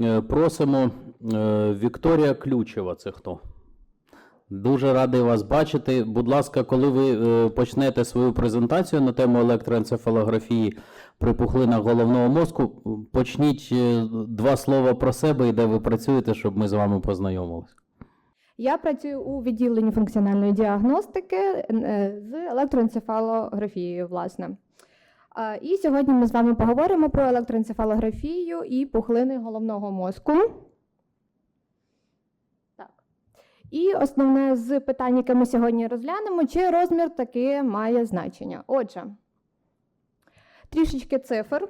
Е, Просимо е, Вікторія Ключева. Це хто? Дуже радий вас бачити. Будь ласка, коли ви е, почнете свою презентацію на тему електроенцефалографії при пухлинах головного мозку, почніть два слова про себе і де ви працюєте, щоб ми з вами познайомилися. Я працюю у відділенні функціональної діагностики з електроенцефалографією, власне. І сьогодні ми з вами поговоримо про електроенцефалографію і пухлини головного мозку. Так. І основне з питань, яке ми сьогодні розглянемо, чи розмір таки має значення. Отже, трішечки цифр.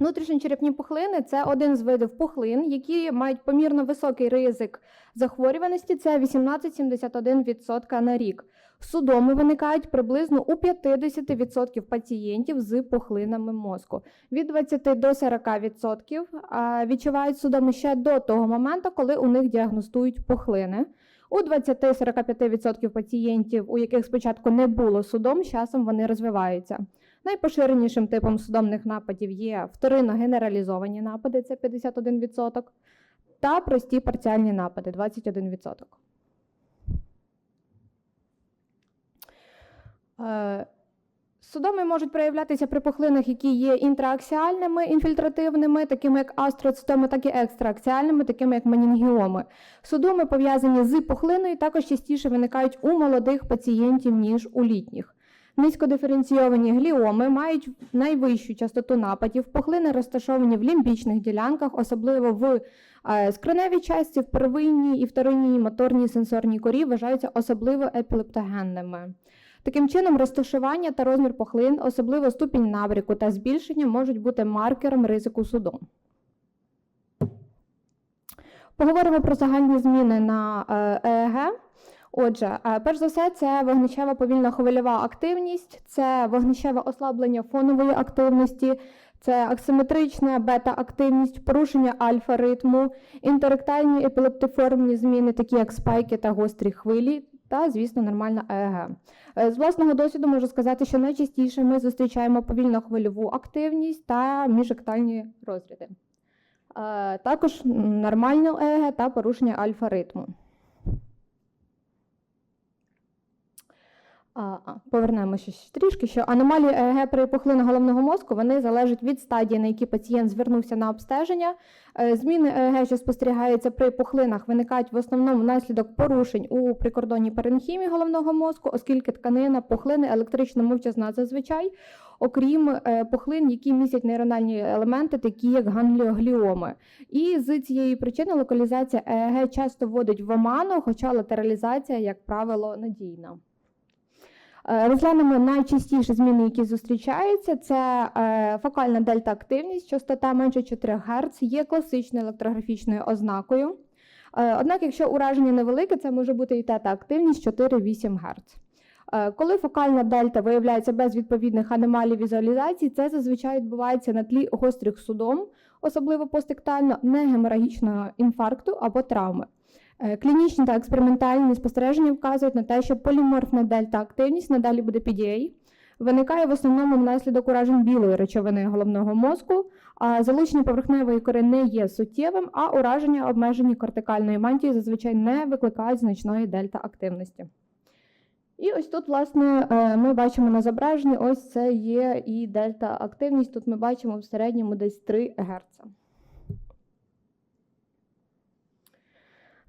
Внутрішньочерепні пухлини це один з видів пухлин, які мають помірно високий ризик захворюваності. Це 18-71% на рік. Судоми виникають приблизно у 50% пацієнтів з пухлинами мозку. Від 20 до 40% відчувають судоми ще до того моменту, коли у них діагностують пухлини. У 20-45% пацієнтів, у яких спочатку не було судом, з часом вони розвиваються. Найпоширенішим типом судомних нападів є вторинно генералізовані напади, це 51%, та прості парціальні напади 21%. Е, Судоми можуть проявлятися при пухлинах, які є інтрааксіальними, інфільтративними, такими як астроцитоми, так і екстрааксіальними, такими як менінгіоми. Судоми пов'язані з пухлиною також частіше виникають у молодих пацієнтів, ніж у літніх. Низькодиференційовані гліоми мають найвищу частоту нападів. Пухлини розташовані в лімбічних ділянках, особливо в е, скроневій часті, в первинній і вторинній моторній сенсорній корі вважаються особливо епілептогенними. Таким чином, розташування та розмір пухлин, особливо ступінь набріку та збільшення, можуть бути маркером ризику судом. Поговоримо про загальні зміни на ЕЕГ. Отже, е, перш за все, це вогнищева повільна хвильова активність, це вогнищеве ослаблення фонової активності, це аксиметрична бета-активність, порушення альфа-ритму, інтеректальні епілептиформні зміни, такі як спайки та гострі хвилі, та, звісно, нормальна ЕЕГ. Е, З власного досвіду можу сказати, що найчастіше ми зустрічаємо повільно хвильову активність та міжектальні розряди. Е, Також нормальну ЕЕГ та порушення альфа-ритму. А, а, Повернемося трішки, що аномалії ЕЕГ при пухлинах головного мозку вони залежать від стадії, на якій пацієнт звернувся на обстеження. Е, Зміни ЕЕГ, що спостерігаються при пухлинах, виникають в основному внаслідок порушень у прикордонній паренхімії головного мозку, оскільки тканина пухлини електрично мовчазна зазвичай, окрім е, пухлин, які містять нейрональні елементи, такі як гангліогліоми. І з цієї причини локалізація ЕЕГ часто вводить в оману, хоча латералізація, як правило, надійна. Е, Розглянемо найчастіші зміни, які зустрічаються. Це е, фокальна дельта-активність, частота менше 4 Гц, є класичною електрографічною ознакою. Е, Однак, якщо ураження невелике, це може бути і тета-активність 4-8 Гц. Коли фокальна дельта виявляється без відповідних аномалій візуалізації, це зазвичай відбувається на тлі гострих судом, особливо постектально негеморагічного інфаркту або травми. Е, Клінічні та експериментальні спостереження вказують на те, що поліморфна дельта-активність надалі буде PDA, виникає в основному внаслідок уражень білої речовини головного мозку, а залучення поверхневої кори не є суттєвим, а ураження обмежені кортикальної мантії зазвичай не викликають значної дельта-активності. І ось тут, власне, е, ми бачимо на зображенні, ось це є і дельта-активність. Тут ми бачимо в середньому десь 3 Гц.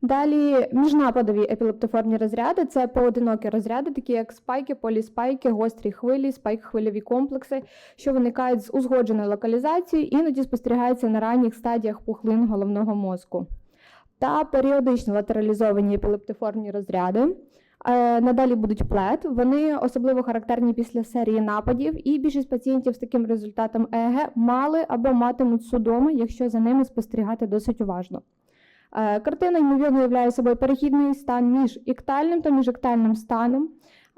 Далі міжнападові епілептоформні розряди це поодинокі розряди, такі як спайки, поліспайки, гострі хвилі, спайк-хвильові комплекси, що виникають з узгодженою локалізацією, іноді спостерігаються на ранніх стадіях пухлин головного мозку. Та періодично латералізовані епілептоформні розряди. Е, Надалі будуть плет. Вони особливо характерні після серії нападів, і більшість пацієнтів з таким результатом ЕЕГ мали або матимуть судоми, якщо за ними спостерігати досить уважно. Е, Картина, ймовірно, являє собою перехідний стан між іктальним та міжектальним станом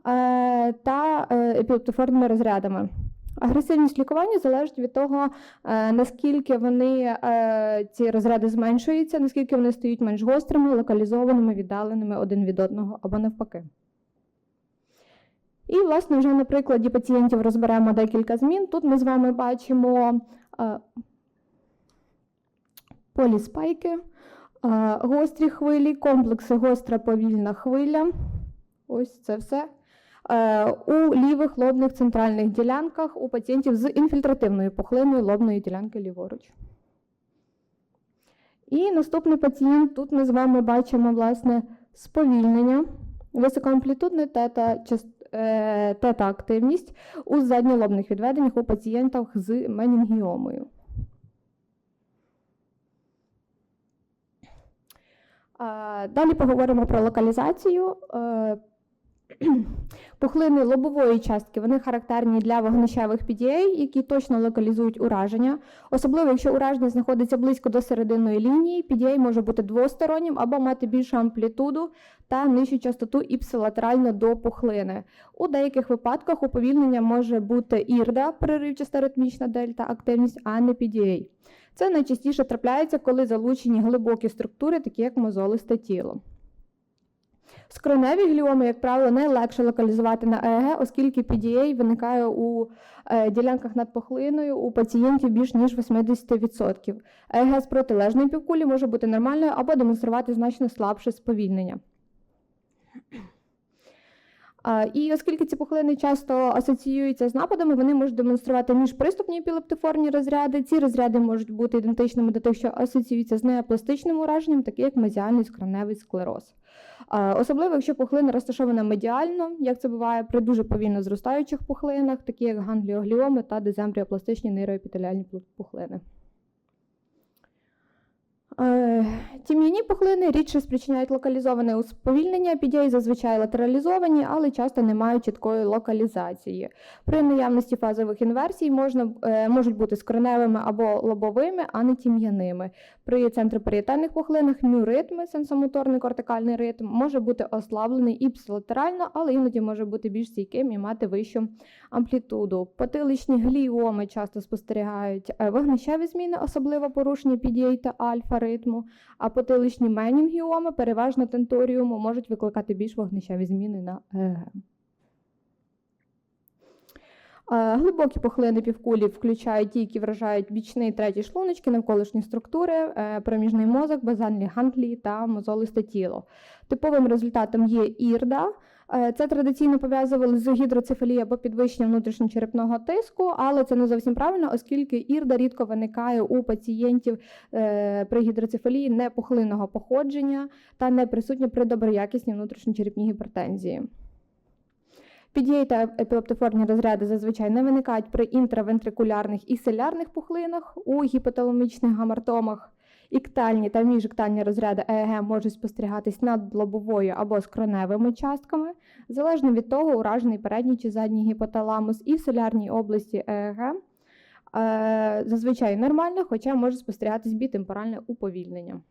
е, та е, епілептоформними розрядами. Агресивність лікування залежить від того, наскільки вони ці розряди зменшуються, наскільки вони стають менш гострими, локалізованими, віддаленими один від одного або навпаки. І, власне, вже на прикладі пацієнтів розберемо декілька змін. Тут ми з вами бачимо. поліспайки, гострі хвилі, комплекси гостра повільна хвиля. Ось це все. Е, У лівих лобних центральних ділянках у пацієнтів з інфільтративною пухлиною лобної ділянки ліворуч. І наступний пацієнт. Тут ми з вами бачимо власне сповільнення, високоамплітудне тета, е, тета-активність у задньолобних відведеннях у пацієнтах з менінгіомою. Е, Далі поговоримо про локалізацію. Е, Пухлини лобової частки вони характерні для вогнищевих PDA, які точно локалізують ураження. Особливо, якщо ураження знаходиться близько до серединної лінії, PDA може бути двостороннім або мати більшу амплітуду та нижчу частоту іпсилатерально до пухлини. У деяких випадках уповільнення може бути ірда, переривчаста ритмічна дельта активність, а не PDA. Це найчастіше трапляється, коли залучені глибокі структури, такі як мозолисте тіло. Скроневі гліоми, як правило, найлегше локалізувати на ЕЕГ, оскільки PDA виникає у е, ділянках над пухлиною у пацієнтів більш ніж 80%. ЕЕГ з протилежної півкулі може бути нормальною або демонструвати значно слабше сповільнення. І оскільки ці пухлини часто асоціюються з нападами, вони можуть демонструвати міжприступні епілептиформні розряди. Ці розряди можуть бути ідентичними до тих, що асоціюються з неопластичним ураженням, такі як мезіальний скроневий склероз. Особливо, якщо пухлина розташована медіально, як це буває при дуже повільно зростаючих пухлинах, такі як гангліогліоми та дезембріопластичні нейроепітеліальні пухлини. Е, Тім'яні пухлини рідше спричиняють локалізоване усповільнення, підяї зазвичай латералізовані, але часто не мають чіткої локалізації. При наявності фазових інверсій можна, е, можуть бути скроневими або лобовими, а не тім'яними. При центропаріетальних пухлинах мюритми, сенсомоторний кортикальний ритм, може бути ослаблений іпсилатерально, але іноді може бути більш стійким і мати вищу амплітуду. Потиличні гліоми часто спостерігають е, вогнищеві зміни, особливо порушення PDA та альфа ритму, а потиличні менінгіоми, переважно тенторіуму, можуть викликати більш вогнищеві зміни на ЕГ. Е, Глибокі пухлини півкулі включають ті, які вражають бічний третій шлуночки, навколишні структури, е, проміжний мозок, базальні ганглії та мозолисте тіло. Типовим результатом є ірда. Е, Це традиційно пов'язували з гідроцефалією або підвищенням внутрішньочерепного тиску, але це не зовсім правильно, оскільки ірда рідко виникає у пацієнтів е, при гідроцефалії непухлинного походження та не присутня при доброякісній внутрішньочерепній гіпертензії. Під'єй та епілептиформні розряди зазвичай не виникають при інтравентрикулярних і селярних пухлинах, у гіпоталамічних гамартомах. Іктальні та міжіктальні розряди ЕЕГ можуть спостерігатись над лобовою або скроневими частками, залежно від того, уражений передній чи задній гіпоталамус, і в солярній області ЕЕГ е, зазвичай нормально, хоча може спостерігатись бітемпоральне уповільнення.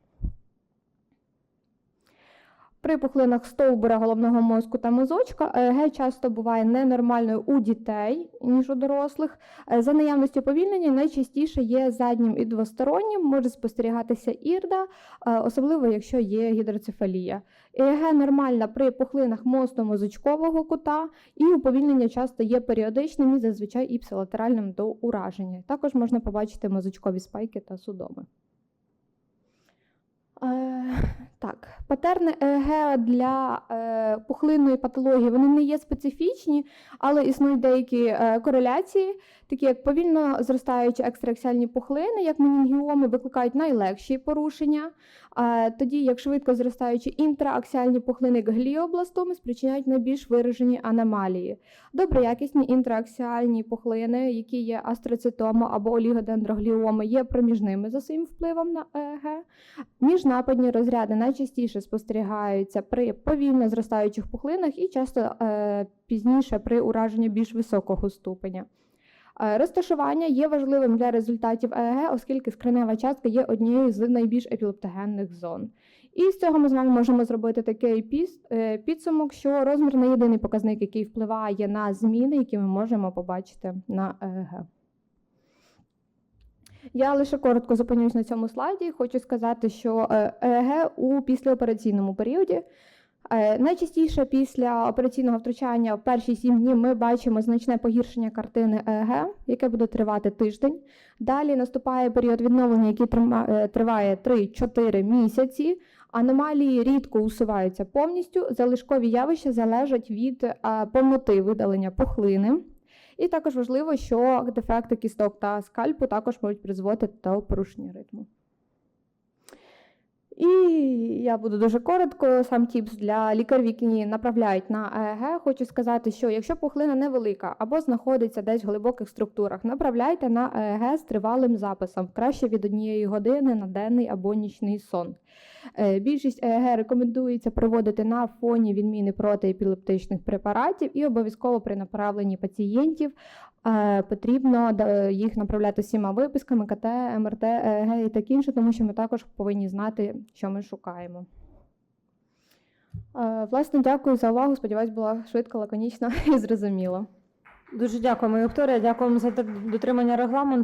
При пухлинах стовбура головного мозку та мозочка ЕЕГ часто буває ненормальною у дітей, ніж у дорослих. Е, За наявністю повільнення найчастіше є заднім і двостороннім, може спостерігатися ірда, е, особливо якщо є гідроцефалія. ЕЕГ нормальна при пухлинах мозку-мозочкового кута, і уповільнення часто є періодичним і зазвичай іпсилатеральним до ураження. Також можна побачити мозочкові спайки та судоми. Так, патерни ЕЕГ для е, пухлинної патології вони не є специфічні, але існують деякі е, кореляції, такі як повільно зростаючі екстраксіальні пухлини, як менінгіоми, викликають найлегші порушення. Е, тоді як швидко зростаючі інтрааксіальні пухлини, як гліобластоми, спричиняють найбільш виражені аномалії. Доброякісні інтрааксіальні пухлини, які є астроцитомо або олігодендрогліоми, є проміжними за своїм впливом на ЕЕГ. Міжнападні розряди найчастіше спостерігаються при повільно зростаючих пухлинах і часто е, пізніше при ураженні більш високого ступеня. Е, Розташування є важливим для результатів ЕЕГ, оскільки скринева частка є однією з найбільш епілептогенних зон. І з цього ми з вами можемо зробити такий е, підсумок, що розмір не єдиний показник, який впливає на зміни, які ми можемо побачити на ЕЕГ. Я лише коротко зупинюсь на цьому слайді. Хочу сказати, що е, ЕЕГ у післяопераційному періоді Е, Найчастіше після операційного втручання в перші 7 днів ми бачимо значне погіршення картини ЕЕГ, яке буде тривати тиждень. Далі наступає період відновлення, який е, триває 3-4 місяці. Аномалії рідко усуваються повністю. Залишкові явища залежать від повноти видалення пухлини. І також важливо, що дефекти кісток та скальпу також можуть призводити до порушення ритму. І я буду дуже коротко. Сам тіпс для лікарів, які направляють на ЕЕГ. Хочу сказати, що якщо пухлина невелика або знаходиться десь в глибоких структурах, направляйте на ЕЕГ з тривалим записом, краще від однієї години на денний або нічний сон. Е, Більшість ЕЕГ рекомендується проводити на фоні відміни протиепілептичних препаратів і обов'язково при направленні пацієнтів е, потрібно їх направляти всіма виписками КТ, МРТ, ЕЕГ і таке інше, тому що ми також повинні знати, що ми шукаємо. Е, Власне, дякую за увагу. Сподіваюсь, була швидко, лаконічно і зрозуміло. Дуже дякуємо, Вікторія. Дякуємо за дотримання регламенту.